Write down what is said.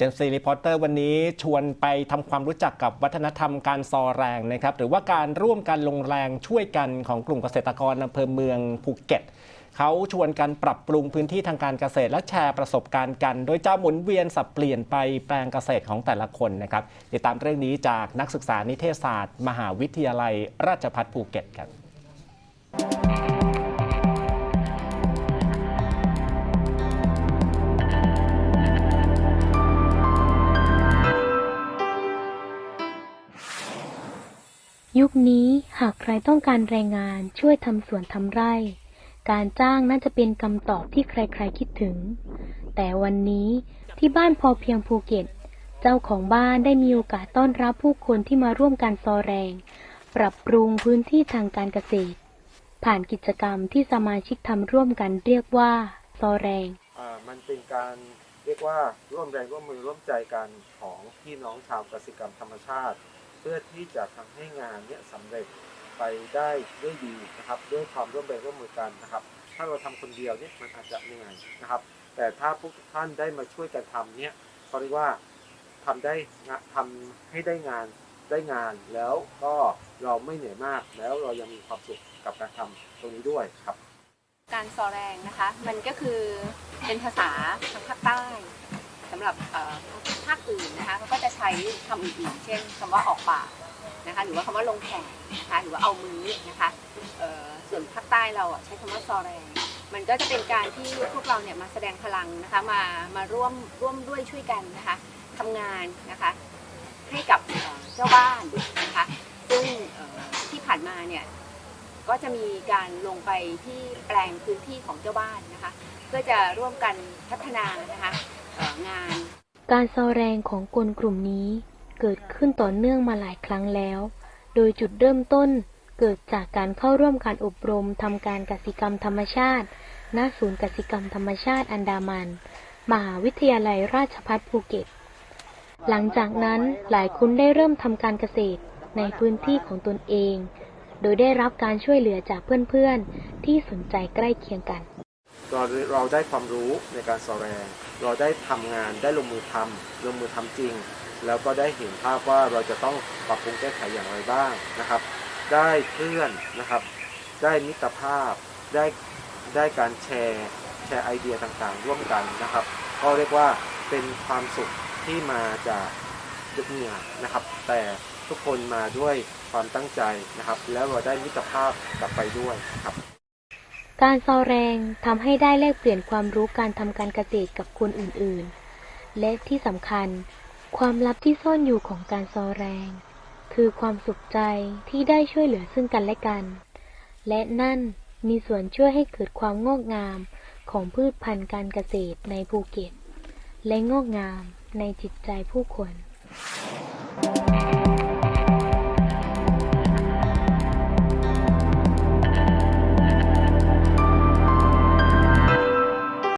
จนซีรีพอร์เตอร์วันนี้ชวนไปทำความรู้จักกับวัฒนธรรมการซอแรงนะครับ หรือว่าการร่วมกันลงแรงช่วยกันของกลุ่มเกษตรกรอำเภอเมืองภูเก็ตเขาชวนกันปรับปรุงพื้นที่ทางการเกษตรและแชร์ประสบการณ์กัน โดยจะหมุนเวียนสับเปลี่ยนไปแปลงเกษตรของแต่ละคนนะครับติดตามเรื่องนี้จากนักศึกษานิเทศศาสตร์ มหาวิทยาลัยราชภัฏภูเก็ตครับ ยุคนี้หากใครต้องการแรงงานช่วยทำสวนทำไร่ การจ้างน่าจะเป็นคำตอบที่ใครๆคิดถึง แต่วันนี้ที่บ้านพอเพียงภูเก็ต เจ้าของบ้านได้มีโอกาสต้อนรับผู้คนที่มาร่วมการซอแรง ปรับปรุงพื้นที่ทางการเกษตร ผ่านกิจกรรมที่สมาชิกทำร่วมกันเรียกว่าซอแรงมันเป็นการเรียกว่าร่วมแรงร่วมมือร่วมใจกันของพี่น้องชาวกสิกรรมธรรมชาติ เพื่อที่จะทำให้งานเนี้ยสำเร็จไปได้ด้วยดีนะครับด้วยความร่วมแรงร่วมมือกันนะครับ ถ้าเราทำคนเดียวเนี่ยมันอาจจะเหนื่อยนะครับ แต่ถ้าพวกท่านได้มาช่วยกันทำเนี่ยเขาเรียกว่าทำได้งะทำให้ได้งานได้งานแล้วก็เราไม่เหนื่อยมากแล้วเรายังมีความสุขกับการทำตรงนี้ด้วยครับ การซอแรงนะคะ มันก็คือเป็นภาษาทางภาคใต้สำหรับภาค คะเขาก็จะใช้คำอื่นๆ เช่นคำว่าออกปากนะคะหรือว่าคำว่าลงแขนนะคะหรือว่าเอามือนะคะเอ่อส่วนภาคใต้เราอะใช้คำว่าซอแรงมันก็จะเป็นการที่พวกเราเนี่ยมาแสดงพลังนะคะมามาร่วมร่วมด้วยช่วยกันนะคะทำงานนะคะให้กับเจ้าบ้านนะคะซึ่งที่ผ่านมาเนี่ยก็จะมีการลงไปที่แปลงพื้นที่ของเจ้าบ้านนะคะเพื่อจะร่วมกันพัฒนานะคะงาน การซอแรงของคนกลุ่มนี้เกิดขึ้นต่อเนื่องมาหลายครั้งแล้ว โดยจุดเริ่มต้นเกิดจากการเข้าร่วมการอบรมทำการกสิกรรมธรรมชาติ ณ ศูนย์กสิกรรมธรรมชาติอันดามัน มหาวิทยาลัยราชภัฏภูเก็ต หลังจากนั้นหลายคนได้เริ่มทำการเกษตรในพื้นที่ของตนเอง โดยได้รับการช่วยเหลือจากเพื่อนๆ ที่สนใจใกล้เคียงกัน เราเราได้ความรู้ในการสอแรง เราได้ทำงานได้ลงมือทำลงมือทำจริง แล้วก็ได้เห็นภาพว่าเราจะต้องปรับปรุงแก้ไขอย่างไรบ้างนะครับ ได้เพื่อนนะครับ ได้มิตรภาพ ได้ได้การแชร์แชร์ไอเดียต่างๆ ร่วมกันนะครับ ก็เรียกว่าเป็นความสุขที่มาจากยุคเหงื่อนะครับ แต่ทุกคนมาด้วยความตั้งใจนะครับ แล้วเราได้มิตรภาพกลับไปด้วยครับ การซอแรงทำให้ได้แลกเปลี่ยนความรู้การทำการเกษตรกับคนอื่นๆ และที่สำคัญ ความลับที่ซ่อนอยู่ของการซอแรง คือความสุขใจที่ได้ช่วยเหลือซึ่งกันและกัน และนั่นมีส่วนช่วยให้เกิดความงอกงามของพืชพันธุ์การเกษตรในภูเก็ต และงอกงามในจิตใจผู้คน